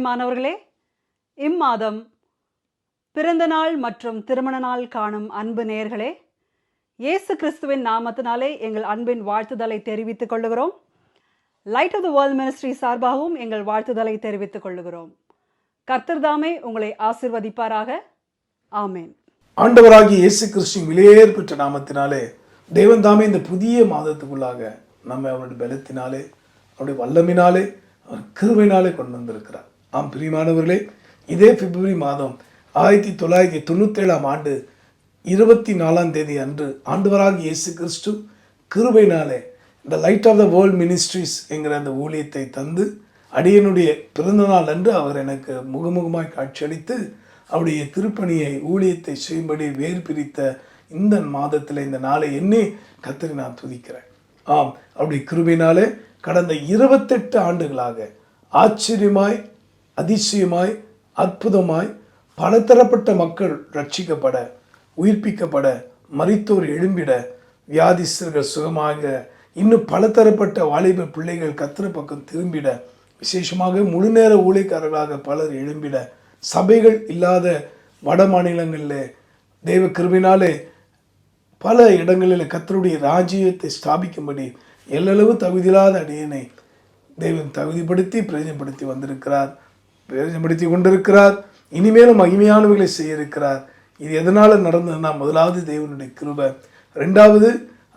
பிரியமானவர்களே இம்மாதம் பிறந்த நாள் மற்றும் திருமண நாள் காணும் அன்பு நேர்களே இயேசு கிறிஸ்துவின் நாமத்தினாலே எங்கள் அன்பின் வாழ்த்துதலை தெரிவித்துக் கொள்ளுகிறோம். Light of the world ministry சார்பாகவும் எங்கள் வாழ்த்துதலை தெரிவித்துக் கொள்ளுகிறோம். கர்த்தர்தாமே உங்களை ஆசிர்வதிப்பாராக. ஆமேன். ஆண்டவராகிய இயேசு கிறிஸ்துவின் விலையேறு பெற்ற நாமத்தினாலே தேவன் தாமே இந்த புதிய மாதத்துக்குள்ளாக நம்ம அவருடைய பலத்தினாலே அவருடைய வல்லமினாலே அவர் கிருமையினாலே கொண்டு வந்திருக்கிறார். ஆம் பிரியமானவர்களே இதே பிப்ரவரி மாதம் ஆயிரத்தி தொள்ளாயிரத்தி தொண்ணூத்தேழாம் ஆண்டு இருபத்தி நாலாம் தேதி அன்று ஆண்டவராக இயேசு கிறிஸ்து கிருபைனாலே இந்த light of the world ministries என்கிற அந்த ஊழியத்தை தந்து அடியனுடைய பிறந்தநாள் அன்று அவர் எனக்கு முகமுகமாய் காட்சியளித்து அவருடைய திருப்பணியை ஊழியத்தை செய்யும்படி வேறு பிரித்த இந்த மாதத்தில் இந்த நாளை எண்ணி கத்திரி நான் துதிக்கிறேன். ஆம் அவருடைய கிருபினாலே கடந்த இருபத்தெட்டு ஆண்டுகளாக ஆச்சரியமாய் அதிசயமாய் அற்புதமாய் பலதரப்பட்ட மக்கள் ரட்சிக்கப்பட உயிர்ப்பிக்கப்பட மறித்தோர் எழும்பிட வியாதிஸ்தர்கள் சுகமாக இன்னும் பலதரப்பட்ட வாலிப பிள்ளைகள் கத்திர பக்கம் திரும்பிட விசேஷமாக முழுநேர ஊழியக்காரர்களாக பலர் எழும்பிட சபைகள் இல்லாத வட மாநிலங்களில் தெய்வ கிருபினாலே பல இடங்களில் கத்தருடைய ராஜ்யத்தை ஸ்தாபிக்கும்படி எல்லளவு தகுதியில்லாத அடியனை தெய்வம் தகுதிப்படுத்தி பிரயோஜனப்படுத்தி வந்திருக்கிறார். பிரயோஜனப்படுத்தி கொண்டிருக்கிறார். இனிமேலும் மகிமையானவைகளை செய்ய இருக்கிறார் இது எதனால் நடந்ததுன்னா முதலாவது தேவனுடைய கிருபை. ரெண்டாவது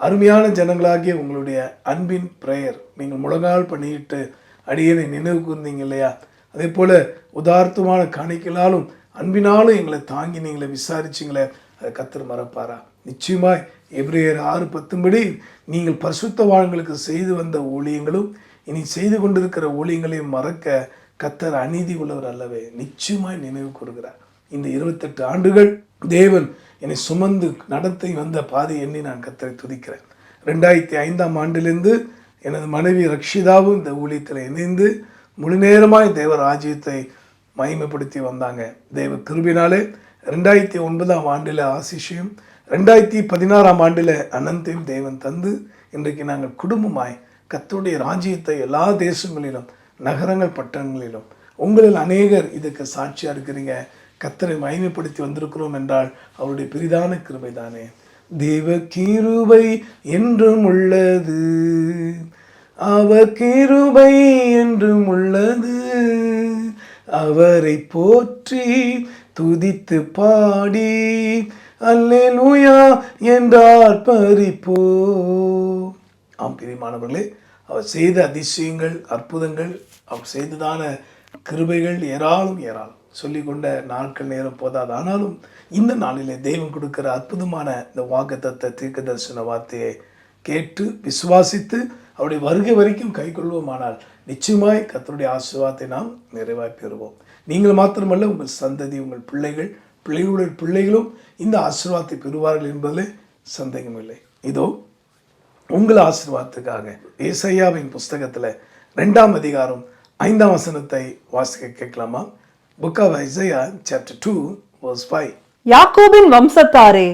அருமையான ஜனங்களாகிய உங்களுடைய அன்பின் பிரேயர் நீங்கள் முழங்கால் பண்ணிட்டு அடியனை நினைவு கூர்ந்தீங்க இல்லையா? அதே போல் உதார்த்தமான காணிக்கலாலும் அன்பினாலும் எங்களை தாங்கி நீங்களை விசாரிச்சிங்களே அதை கத்தர் மறப்பாரா? நிச்சயமாய் எப்ரேயர் ஆறு பத்தும்படி நீங்கள் பரிசுத்தவான்களுக்கு செய்து வந்த ஊழியங்களும் இனி செய்து கொண்டிருக்கிற ஊழியங்களையும் மறக்க கத்தர் அநீதி உள்ளவர் அல்லவே நிச்சயமாய் நினைவு கூறுகிறார். இந்த இருபத்தெட்டு ஆண்டுகள் தேவன் என்னை சுமந்து நடத்தி வந்த பாதை எண்ணி நான் கத்தரை துதிக்கிறேன். ரெண்டாயிரத்தி ஐந்தாம் ஆண்டிலிருந்து எனது மனைவி ரக்ஷிதாவும் இந்த ஊழியத்தில் இணைந்து முழு நேரமாய் தேவ ராஜ்யத்தை மகிமைப்படுத்தி வந்தாங்க. தேவ கிருபினாலே ரெண்டாயிரத்தி ஒன்பதாம் ஆண்டில் ஆசிஷையும் ரெண்டாயிரத்தி பதினாறாம் ஆண்டில் அனந்தையும் தேவன் தந்து இன்றைக்கு நாங்கள் குடும்பமாய் கத்தருடைய ராஜ்யத்தை எல்லா தேசங்களிலும் நகரங்கள் பட்டணங்களிலும். உங்களில் அநேகர் இதுக்கு சாட்சியாக இருக்கிறீங்க. கத்தரை மகிமைப்படுத்தி வந்திருக்கிறோம் என்றால் அவருடைய பெரிதான கிருபை தானே தேவ கிருபை என்றும் உள்ளது. அவர் கிருபை என்றும் உள்ளது. அவரை போற்றி துதித்து பாடி அல்லேலூயா என்றார் பறிப்போ ஆம் பிரிமானவர்களே அவர் செய்த அதிசயங்கள் அற்புதங்கள் அவர் செய்ததான கிருபைகள் ஏராளம் ஏராளம். சொல்லிக்கொண்ட நாட்கள் நேரம் போதாது. ஆனாலும் இந்த நாளிலே தெய்வம் கொடுக்கிற அற்புதமான இந்த வாக்குத்தத்த தீர்க்க தரிசன வார்த்தையை கேட்டு விசுவாசித்து அவருடைய வருகை வரைக்கும் கைக்கொள்வோமானால் நிச்சயமாய் கத்தருடைய ஆசீர்வாதத்தை நாம் நிறைவாய் பெறுவோம். நீங்கள் மாத்திரமல்ல உங்கள் சந்ததி உங்கள் பிள்ளைகள் பிள்ளைகளுடைய பிள்ளைகளும் இந்த ஆசீர்வாதத்தை பெறுவார்கள் என்பதில் சந்தேகமில்லை. இதோ உங்கள் ஆசீர்வாதத்துக்காக ஏசையாவின் புஸ்தகத்தில் ரெண்டாம் அதிகாரம் ஐந்தாம் வசனத்தை வாசிக்க கேட்கலாமா? Book of Isaiah chapter two verse five யாக்கோபின் வம்சத்தாரே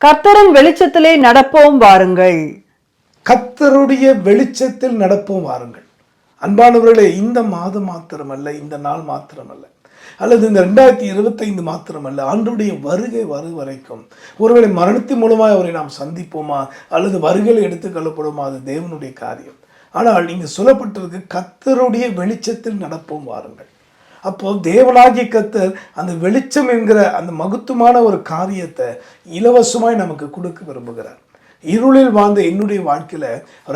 கர்த்தரின் வெளிச்சத்திலே நடப்போம் வாருங்கள். கத்தருடைய வெளிச்சத்தில் நடப்போம் வாருங்கள். அன்பானவர்களே இந்த மாதம் மாத்திரமல்ல இந்த நாள் மாத்திரமல்ல. அல்லது இந்த ரெண்டாயிரத்தி இருபத்தைந்து மாத்திரமல்ல ஆண்டுடைய வருகை வரும் வரைக்கும். ஒருவேளை மரணத்தின் மூலமாக அவரை நாம் சந்திப்போமா? அல்லது வருகையில் எடுத்துக்கொள்ளப்படுமா அது தேவனுடைய காரியம். ஆனால் இங்கு சொல்லப்பட்டிருக்கு கத்தருடைய வெளிச்சத்தில் நடப்போம் வாருங்கள். அப்போ தேவனாகிய கத்தர் அந்த வெளிச்சம் என்கிற அந்த மகத்துவமான ஒரு காரியத்தை இலவசமாய் நமக்கு கொடுக்க விரும்புகிறார். இருளில் வாழ்ந்த என்னுடைய வாழ்க்கையில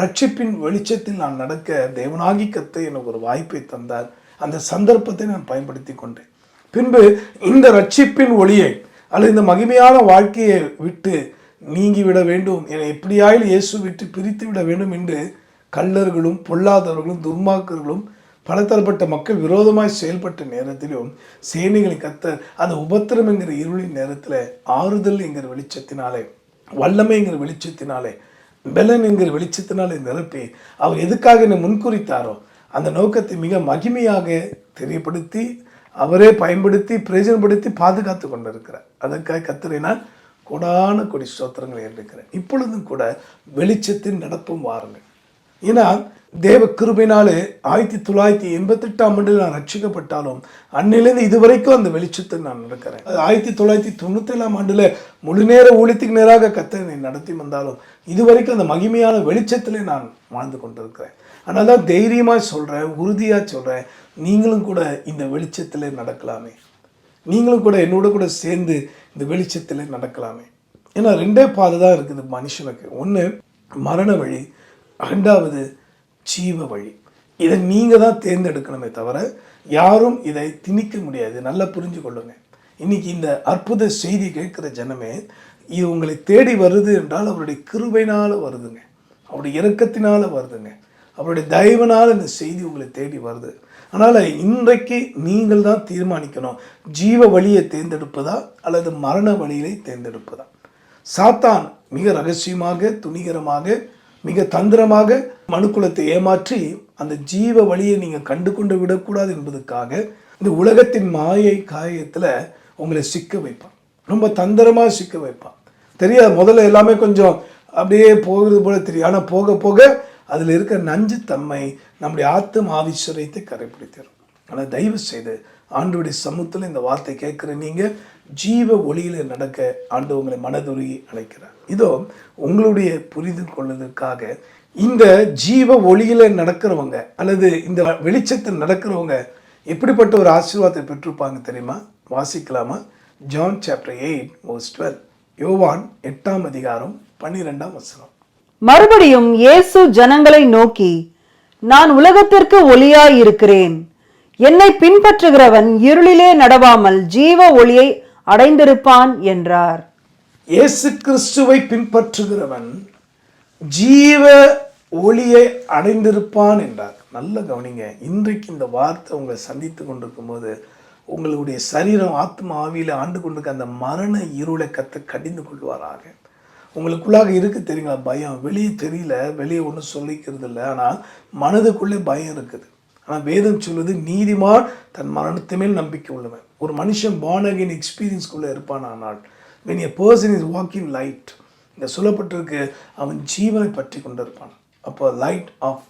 ரட்சிப்பின் வெளிச்சத்தில் நான் நடக்க தேவனாகி கத்தை எனக்கு ஒரு வாய்ப்பை தந்தார். அந்த சந்தர்ப்பத்தை நான் பயன்படுத்தி கொண்டேன். பின்பு இந்த ரட்சிப்பின் ஒளியை அல்லது இந்த மகிமையான வாழ்க்கையை விட்டு நீங்கிவிட வேண்டும். என எப்படியாயில் இயேசு விட்டு பிரித்து விட வேண்டும் என்று கள்ளர்களும் பொல்லாதவர்களும் துர்மாக்கர்களும் பலதரப்பட்ட மக்கள் விரோதமாய் செயல்பட்ட நேரத்திலும் சேனைகளை கத்த அந்த உபத்திரம் என்கிற இருளின் நேரத்தில் ஆறுதல் என்கிற வெளிச்சத்தினாலே வல்லமை என்கிற வெளிச்சத்தினாலே பெலன் என்கிற வெளிச்சத்தினாலே நிரப்பி அவர் எதுக்காக என்னை முன்குறித்தாரோ அந்த நோக்கத்தை மிக மகிமையாக தெரியப்படுத்தி அவரே பயன்படுத்தி பிரயோஜனப்படுத்தி பாதுகாத்து கொண்டிருக்கிறார். அதற்காக கத்தரை நான் கொடான கொடி ஸ்தோத்திரங்களை ஏற்றிருக்கிறேன் இப்பொழுதும் கூட வெளிச்சத்தின் நடப்பும் வாருங்கள். ஏன்னா தேவ கிருபினாலே ஆயிரத்தி தொள்ளாயிரத்தி எண்பத்தெட்டாம் ஆண்டில் நான் ரட்சிக்கப்பட்டாலும் அன்னிலேருந்து இதுவரைக்கும் அந்த வெளிச்சத்தில் நான் நடக்கிறேன். அது ஆயிரத்தி தொள்ளாயிரத்தி தொண்ணூத்தி ஏழாம் ஆண்டுல முழு நேர ஊழியத்துக்கு நேராக கத்தனை நடத்தி வந்தாலும் இதுவரைக்கும் அந்த மகிமையான வெளிச்சத்திலே நான் வாழ்ந்து கொண்டிருக்கிறேன். அதனால தான் தைரியமாக சொல்கிறேன் உறுதியாக சொல்கிறேன் நீங்களும் கூட இந்த வெளிச்சத்தில் நடக்கலாமே. நீங்களும் கூட என்னோட கூட சேர்ந்து இந்த வெளிச்சத்தில் நடக்கலாமே. ஏன்னா ரெண்டே பாதை தான் இருக்குது மனுஷனுக்கு. ஒன்று மரண வழி ரெண்டாவது ஜீவ வழி. இதை நீங்கள் தான் தேர்ந்தெடுக்கணுமே தவிர யாரும் இதை திணிக்க முடியாது. நல்லா புரிஞ்சு கொள்ளுங்க. இன்னைக்கு இந்த அற்புத செய்தி கேட்குற ஜனமே இது உங்களை தேடி வருது என்றால் அவருடைய கிருபைனால் வருதுங்க. அவருடைய இறக்கத்தினால் வருதுங்க. அவருடைய தயவுனால் இந்த செய்தி உங்களை தேடி வருது. அதனால் இன்றைக்கு நீங்கள் தான் தீர்மானிக்கணும். ஜீவ வழியை தேர்ந்தெடுப்பதா அல்லது மரண வழியை தேர்ந்தெடுப்பதா? சாத்தான் மிக ரகசியமாக துணிகரமாக மிக தந்திரமாக மனுக்குலத்தை ஏமாற்றி அந்த ஜீவ வழியை நீங்கள் கண்டு கொண்டு விடக்கூடாது என்பதற்காக இந்த உலகத்தின் மாயை காயத்தில் உங்களை சிக்க வைப்பான். ரொம்ப தந்திரமாக சிக்க வைப்பான். தெரியாது முதல்ல எல்லாமே கொஞ்சம் அப்படியே போகிறது போல தெரியும். ஆனால் போக போக அதில் இருக்கிற நஞ்சு தன்மை நம்முடைய ஆத்தும் ஆவிஸ்வரத்தை கரைப்பிடித்திடும் ஆனால் தயவு செய்து ஆண்டோடைய சமூகத்தில் இந்த வார்த்தை கேட்குற நீங்கள் ஜீவ ஒளியில் நடக்க ஆண்டு உங்களை மனதுருகி அழைக்கிறார். இதோ உங்களுடைய புரிந்து கொள்வதற்காக இந்த ஜீவ ஒளியில் நடக்கிறவங்க அல்லது இந்த வெளிச்சத்தில் நடக்கிறவங்க எப்படிப்பட்ட ஒரு ஆசீர்வாதத்தை பெற்றிருப்பாங்க தெரியுமா? வாசிக்கலாமா? John chapter eight most twelve யோவான் எட்டாம் அதிகாரம் பன்னிரெண்டாம் வசனம். மறுபடியும் இயேசு ஜனங்களை நோக்கி நான் உலகத்திற்கு ஒளியாய் இருக்கிறேன். என்னை பின்பற்றுகிறவன் இருளிலே நடவாமல் ஜீவ ஒளியை அடைந்திருப்பான் என்றார். இயேசு கிறிஸ்துவை பின்பற்றுகிறவன் ஜீவ ஒளியை அடைந்திருப்பான் என்றார். நல்ல கவனிங்க. இன்றைக்கு இந்த வார்த்தை உங்களை சந்தித்து கொண்டிருக்கும் போது உங்களுடைய சரீரம் ஆத்மா ஆவியில் ஆண்டு கொண்டிருக்க அந்த மரண இருளை கத்த கடிந்து கொள்வாராக. உங்களுக்குள்ளாக இருக்குது தெரியுங்களா? பயம். வெளியே தெரியல. வெளியே ஒன்றும் சொல்லிக்கிறது இல்லை ஆனால் மனதுக்குள்ளே பயம் இருக்குது. ஆனால் வேதம் சொல்வது நீதிமான் தன் மரணத்து மேல் நம்பிக்கை உள்ளவன். ஒரு மனுஷன் பானகின் again எக்ஸ்பீரியன்ஸ்குள்ளே இருப்பான் ஆனால் when a person is walking light இந்த சொல்லப்பட்டிருக்கு அவன் ஜீவனை பற்றி கொண்டிருப்பான். அப்போ லைட் ஆஃப்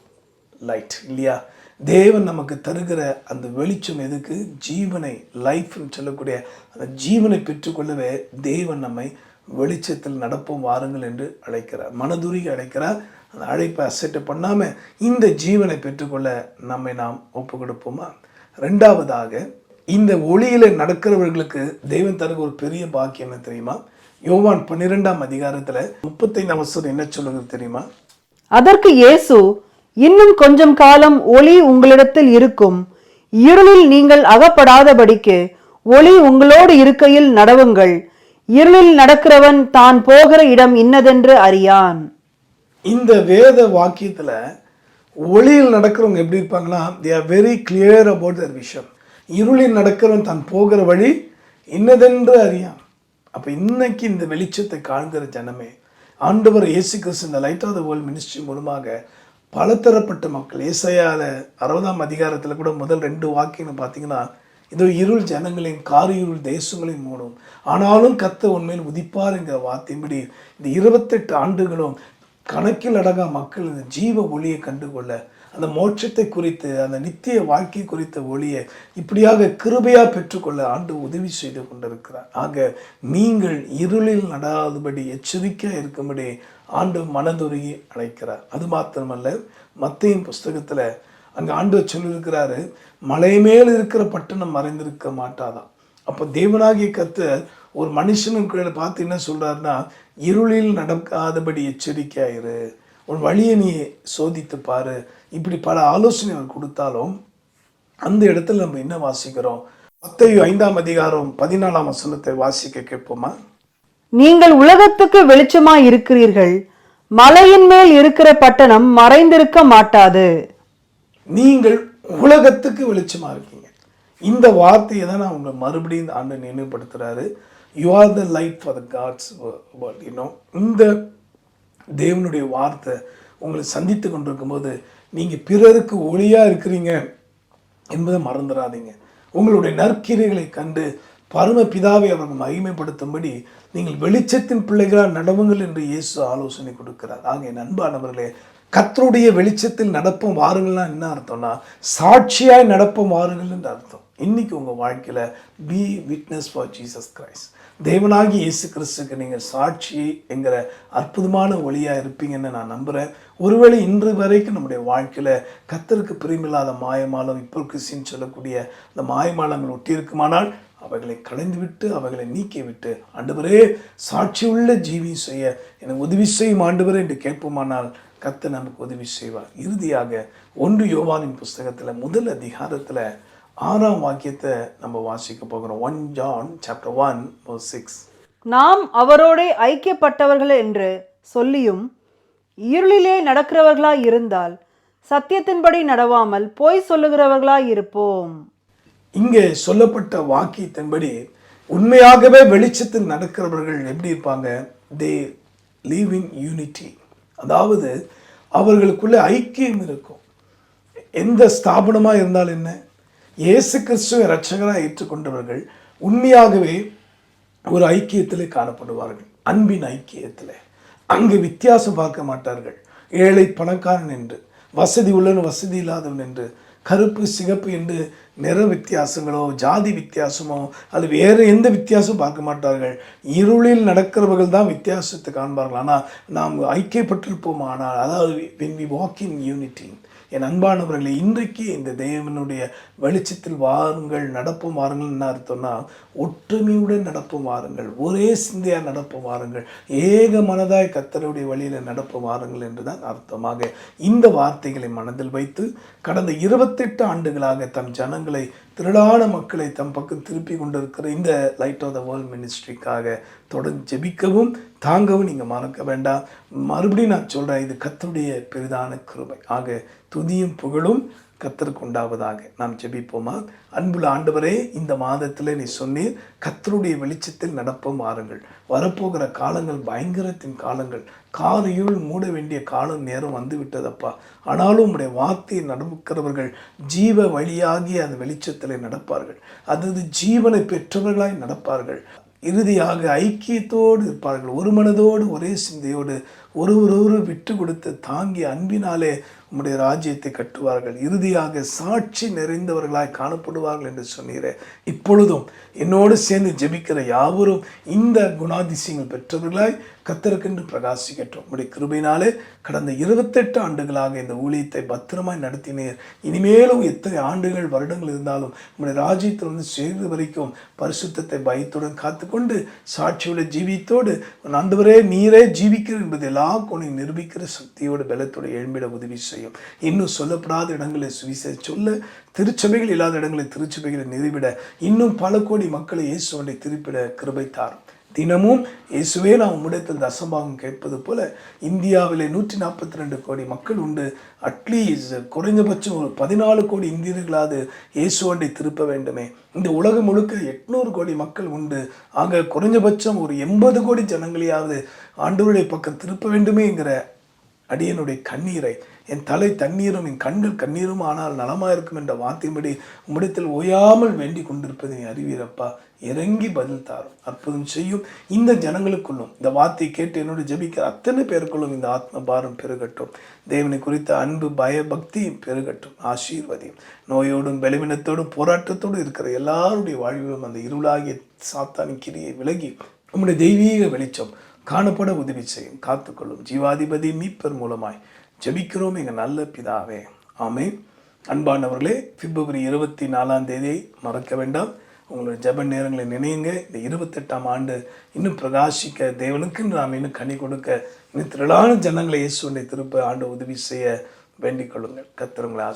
லைட் இல்லையா? தேவன் நமக்கு தருகிற அந்த வெளிச்சம் எதுக்கு? ஜீவனை லைஃப்னு சொல்லக்கூடிய அந்த ஜீவனை பெற்றுக்கொள்ளவே தேவன் நம்மை வெளிச்சத்தில் நடப்போம் வாருங்கள் என்று அழைக்கிறார். மனதுருகி அழைக்கிறார். அந்த அழைப்பை அசட்டை பண்ணாமல் இந்த ஜீவனை பெற்றுக்கொள்ள நம்மை நாம் ஒப்பு கொடுப்போமா ரெண்டாவதாக இந்த ஒளியில நடக்கிறவர்களுக்கு தெய்வம் தருக ஒரு பெரிய பாக்கியம் என்ன தெரியுமா? யோவான் பன்னிரெண்டாம் அதிகாரத்துல முப்பத்தைந்தாம் வருஷம் என்ன சொல்லுங்க தெரியுமா? அதற்கு இயேசு இன்னும் கொஞ்சம் காலம் ஒளி உங்களிடத்தில் இருக்கும். இருளில் நீங்கள் அகப்படாதபடிக்கு ஒளி உங்களோடு இருக்கையில் நடவுங்கள். இருளில் நடக்கிறவன் தான் போகிற இடம் இன்னதென்று அறியான். இந்த வேத வாக்கியத்துல ஒளியில் நடக்கிறவங்க எப்படி இருப்பாங்கன்னா they are very clear about their விஷயம் இருளில் நடக்கிறவன் தான் போகிற வழி இன்னதென்று அறியான். அப்போ இன்னைக்கு இந்த வெளிச்சத்தை காண்கிற ஜனமே ஆண்டவர் இயேசு கிறிஸ்து இந்த light of the world ministry மூலமாக பலதரப்பட்ட மக்கள் ஏசையால அறுபதாம் அதிகாரத்தில் கூட முதல் ரெண்டு வாக்கியம் பார்த்தீங்கன்னா இதோ இருள் ஜனங்களின் கார் இருள் தேசங்களையும் மூடும். ஆனாலும் கத்த உண்மையில் உதிப்பார் என்கிற வார்த்தையின்படி இந்த இருபத்தெட்டு ஆண்டுகளும் கணக்கில் அடங்கா மக்கள் இந்த ஜீவ ஒளியை கண்டுகொள்ள அந்த மோட்சத்தை குறித்து அந்த நித்திய வாழ்க்கை குறித்த ஒளியை இப்படியாக கிருபையாக பெற்றுக்கொள்ள ஆண்டு உதவி செய்து கொண்டிருக்கிறார். ஆக நீங்கள் இருளில் நடாதபடி எச்சரிக்கையாக இருக்கும்படி ஆண்டு மனதுருகி அழைக்கிறார். அது மாத்திரமல்ல மத்தையின் புஸ்தகத்தில் அங்க ஆண்டவர் சொல்லியிருக்கிறாரு மலை மேல் இருக்கிற பட்டணம் மறைந்திருக்க மாட்டாதான் அப்போ தேவனாகிய கர்த்தர் ஒரு மனுஷனுக்கு பார்த்து என்ன சொல்கிறாருன்னா இருளில் நடக்காதபடி எச்சரிக்கையாயிரு. உன் வழியை நீ சோதித்து பாரு. இப்படி பல ஆலோசனை அவர் கொடுத்தாலும் அந்த இடத்துல நம்ம என்ன வாசிக்கிறோம்? மத்தேயு ஐந்தாம் அதிகாரம் பதினாலாம் வசனத்தை வாசிக்க கேட்போமா? நீங்கள் உலகத்துக்கு வெளிச்சமாக இருக்கிறீர்கள். மலையின் மேல் இருக்கிற பட்டணம் மறைந்திருக்க மாட்டாது. நீங்கள் உலகத்துக்கு வெளிச்சமாக இருக்கீங்க. இந்த வார்த்தையை தான் நான் உங்களை மறுபடியும் இந்த ஆண்டு நினைவுபடுத்துகிறாரு you are the light for the God's world இந்த தேவனுடைய வார்த்தை உங்களை சந்தித்து கொண்டிருக்கும் போது நீங்கள் பிறருக்கு ஒளியாக இருக்கிறீங்க என்பதை மறந்துடாதீங்க உங்களுடைய நற்கீரைகளை கண்டு பரம பிதாவை அவர் மகிமைப்படுத்தும்படி நீங்கள் வெளிச்சத்தின் பிள்ளைகளால் நடவுங்கள் என்று இயேசு ஆலோசனை கொடுக்கிறார். ஆகிய நண்பானவர்களே கத்தருடைய வெளிச்சத்தில் நடப்போம் வாருங்கள்னா என்ன அர்த்தம்னா சாட்சியாய் நடப்போம் வாருங்கள்ன்ற அர்த்தம். இன்னைக்கு உங்கள் வாழ்க்கையில் be witness for Jesus Christ தேவனாகி இயேசு கிறிஸ்துக்கு நீங்கள் சாட்சி என்கிற அற்புதமான ஒளியாக இருப்பீங்கன்னு நான் நம்புகிறேன் ஒருவேளை இன்று வரைக்கும் நம்முடைய வாழ்க்கையில் கத்தருக்கு பிரியமில்லாத மாயமாலம் இப்போ கிறிஸ்டின்னு சொல்லக்கூடிய அந்த மாயமாலங்கள் ஒட்டியிருக்குமானால் அவைகளை களைந்துவிட்டு அவைகளை நீக்கிவிட்டு ஆண்டவரே சாட்சியுள்ள ஜீவி செய்ய எனக்கு உதவி செய்யும் ஆண்டவரே என்று கேட்போமானால் கர்த்தர் நமக்கு உதவி செய்வார். இறுதியாக ஒன்று யோவானின் புஸ்தகத்தில் முதல் அதிகாரத்தில் ஆறாம் வாக்கியத்தை நம்ம வாசிக்க போகிறோம். One John chapter one six. நாம் அவரோடே ஐக்கியப்பட்டவர்கள் என்று சொல்லியும் இருளிலே நடக்கிறவர்களாய் இருந்தால் சத்தியத்தின்படி நடவாமல் பொய் சொல்லுகிறவர்களாய் இருப்போம். இங்கே சொல்லப்பட்ட வாக்கியத்தின்படி உண்மையாகவே வெளிச்சத்தில் நடக்கிறவர்கள் எப்படி இருப்பாங்க? தே லீவ் இன் யூனிட்டி அதாவது அவர்களுக்குள்ளே ஐக்கியம் இருக்கும். எந்த ஸ்தாபனமாக இருந்தால் என்ன? இயேசு கிறிஸ்துவை ரட்சகராக ஏற்றுக்கொண்டவர்கள் உண்மையாகவே ஒரு ஐக்கியத்திலே காணப்படுவார்கள். அன்பின் ஐக்கியத்தில். அங்கு வித்தியாசம் பார்க்க மாட்டார்கள். ஏழை பணக்காரன் என்று வசதி உள்ளவன் வசதி இல்லாதவன் என்று கருப்பு சிகப்பு என்று நிற வித்தியாசங்களோ ஜாதி வித்தியாசமோ அல்லது வேறு எந்த வித்தியாசமும் பார்க்க மாட்டார்கள். இருளில் நடக்கிறவர்கள் தான் வித்தியாசத்தை காண்பார்கள். ஆனால் நாம் ஐக்கியப்பட்டிருப்போம் ஆனால் அதாவது when we walk in unity என் அன்பானவர்களே இன்றைக்கு இந்த தேவனுடைய வெளிச்சத்தில் வாருங்கள் நடப்பும் வாருங்கள் என்ன அர்த்தம்னா ஒற்றுமையுடன் நடப்பும் வாருங்கள் ஒரே சிந்தையாக நடப்பு வாருங்கள் ஏக மனதாய் கத்தருடைய வழியில் நடப்பு வாருங்கள் என்று தான் அர்த்தமாக இந்த வார்த்தைகளை மனதில் வைத்து கடந்த இருபத்தெட்டு ஆண்டுகளாக தம் ஜனங்களை திரளான மக்களை தம் பக்கம் திருப்பி கொண்டிருக்கிற இந்த லைட் ஆஃப் த வேர்ல்ட் மினிஸ்ட்ரிக்காக தொடர்ந்து ஜெபிக்கவும் தாங்கவும் நீங்கள் மறக்க வேண்டாம். மறுபடியும் நான் சொல்கிறேன் இது கத்துடைய பெரிதான கிருமை ஆக துதியும் புகழும். கத்தருக்கு உண்டாவதாக நாம் ஜெபிப்போமா? அன்புள்ள ஆண்டவரே இந்த மாதத்தில் நீ சொன்னீர் கத்தருடைய வெளிச்சத்தில் நடப்போம் வாருங்கள். வரப்போகிற காலங்கள் பயங்கரத்தின் காலங்கள் காலையுள் மூட வேண்டிய காலம் நேரம் வந்து விட்டதப்பா ஆனாலும் உம்முடைய வார்த்தையை நடக்கிறவர்கள் ஜீவ வழியாகி அந்த வெளிச்சத்தில் நடப்பார்கள். அதாவது ஜீவனை பெற்றவர்களாய் நடப்பார்கள். இறுதியாக ஐக்கியத்தோடு இருப்பார்கள். ஒரு மனதோடு ஒரே சிந்தையோடு ஒருவரொரு விட்டு கொடுத்து தாங்கி அன்பினாலே உம்முடைய ராஜ்யத்தை கட்டுவார்கள். இறுதியாக சாட்சி நிறைந்தவர்களாய் காணப்படுவார்கள் என்று சொன்னீரே. இப்பொழுதும் என்னோடு சேர்ந்து ஜெபிக்கிற யாவரும் இந்த குணாதிசயங்கள் பெற்றவர்களாய் கத்தருக்கென்று பிரகாசிக்கட்டும். உம்முடைய கிருபையினாலே கடந்த இருபத்தெட்டு ஆண்டுகளாக இந்த ஊழியத்தை பத்திரமாய் நடத்தினீர். இனிமேலும் எத்தனை ஆண்டுகள் வருடங்கள் இருந்தாலும் உம்முடைய ராஜ்யத்தில் வந்து சேர்ந்து வரைக்கும் பரிசுத்தத்தை பயத்துடன் காத்துக்கொண்டு சாட்சியுள்ள ஜீவித்தோடு ஆண்டவரே நீரே ஜீவிக்கிறேன் என்பதை எல்லா கோணையும் நிரூபிக்கிற சக்தியோடு பலத்தோடு எழும்பிட உதவி செய்யும் இன்னும் சொல்லப்படாத இடங்களை சுவிசே சொல்ல திருச்சபைகள் இல்லாத இடங்களை திருச்சபைகளை நிறுவிட இன்னும் பல கோடி மக்களை இயேசுவனை திருப்பிட கிருபை தாரும் தினமும் இயேசுவே நாம் உம்மிடத்தில் தசம்பாகம் கேட்பது போல இந்தியாவிலே நூற்றி நாற்பத்தி ரெண்டு கோடி மக்கள் உண்டு. அட்லீஸ்ட் குறைஞ்சபட்சம் ஒரு பதினாலு கோடி இந்தியர்களாவது இயேசுவண்டை திருப்ப வேண்டுமே. இந்த உலகம் முழுக்க எட்நூறு கோடி மக்கள் உண்டு. ஆக குறைஞ்சபட்சம் ஒரு எண்பது கோடி ஜனங்களையாவது ஆண்டவருடைய பக்கம் திருப்ப வேண்டுமே என்கிற அடியனுடைய கண்ணீரை என் தலை தண்ணீரும் என் கண்கள் கண்ணீரும் ஆனால் நலமாயிருக்கும் என்ற வார்த்தையின்படி உம்மிடத்தில் ஓயாமல் வேண்டி கொண்டிருப்பதை நீ அறிவீரப்பா. இறங்கி பதில் தாரும். அற்புதம் செய்யும் இந்த ஜனங்களுக்குள்ளும். இந்த வார்த்தையை கேட்டு என்னோட ஜபிக்கிற அத்தனை பேருக்குள்ளும் இந்த ஆத்ம பாரம் பெருகட்டும். தேவனை குறித்த அன்பு பயபக்தியும் பெருகட்டும். ஆசீர்வதியும். நோயோடும் பலவீனத்தோடும் போராட்டத்தோடும் இருக்கிற எல்லாருடைய வாழ்விலும் அந்த இருளாகிய சாத்தானின் கிரியை விலகி உம்முடைய தெய்வீக வெளிச்சம் காணப்பட உதவி செய்யும். காத்துக்கொள்ளும். ஜீவாதிபதி மீட்பர் மூலமாய் ஜெபிக்கிறோம். எங்கள் நல்ல பிதாவே. ஆமே அன்பானவர்களே பிப்ரவரி இருபத்தி நாலாம் தேதியை மறக்க வேண்டாம். உங்களுடைய ஜப நேரங்களை நினையுங்க. இந்த இருபத்தெட்டாம் ஆண்டு இன்னும் பிரகாசிக்க தேவனுக்கு நாம் இன்னும் கனி கொடுக்க இன்னும் திரளான ஜனங்களை இயேசுவனை திருப்ப ஆண்டு உதவி செய்ய வேண்டிக் கொள்ளுங்கள். கர்த்தர் உங்களை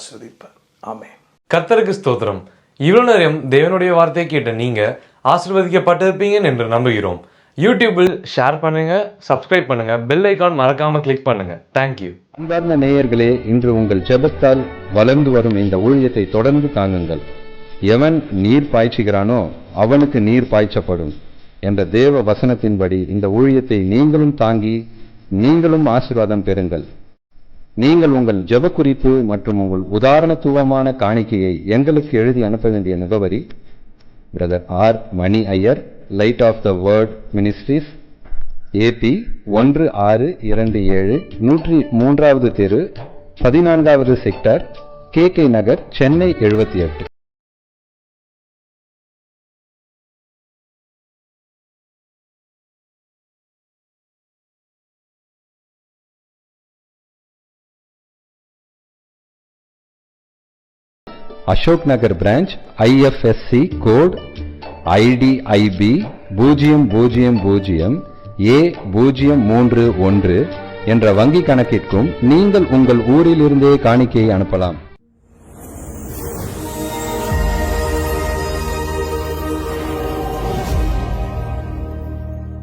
ஆமே கத்தருக்கு ஸ்தோத்திரம். இவ்வளோ நேரம் தேவனுடைய வார்த்தையை கேட்ட நீங்கள் ஆசீர்வதிக்கப்பட்டிருப்பீங்க என்று நம்புகிறோம். யூடியூப்பில் ஷேர் பண்ணுங்கள் சப்ஸ்கிரைப் பண்ணுங்கள் பெல் ஐக்கான் மறக்காமல் கிளிக் பண்ணுங்கள் தேங்க்யூ அன்பார்ந்த நேயர்களே இன்று உங்கள் ஜெபத்தால் வளர்ந்து வரும் இந்த ஊழியத்தை தொடர்ந்து தாங்குங்கள். எவன் நீர் பாய்ச்சுகிறானோ அவனுக்கு நீர் பாய்ச்சப்படும் என்ற தேவ வசனத்தின்படி இந்த ஊழியத்தை நீங்களும் தாங்கி நீங்களும் ஆசீர்வாதம் பெறுங்கள். நீங்கள் உங்கள் ஜெப குறிப்பு மற்றும் உங்கள் உதாரணத்துவமான காணிக்கையை எங்களுக்கு எழுதி அனுப்ப வேண்டிய முகவரி brother R Mani Iyer light of the word ministries AB ஒன்று ஆறு இரண்டு ஏழு நூற்றி மூன்றாவது தெரு பதினான்காவது sector K K Nagar Chennai எழுபத்தி எட்டு. Ashok Nagar branch IFSC code IDIB பூஜ்ஜியம் பூஜ்ஜியம் பூஜ்ஜியம் ஏ பூஜ்ஜியம் மூன்று ஒன்று என்ற வங்கிக் கணக்கிற்கும் நீங்கள் உங்கள் ஊரிலிருந்தே காணிக்கையை அனுப்பலாம்.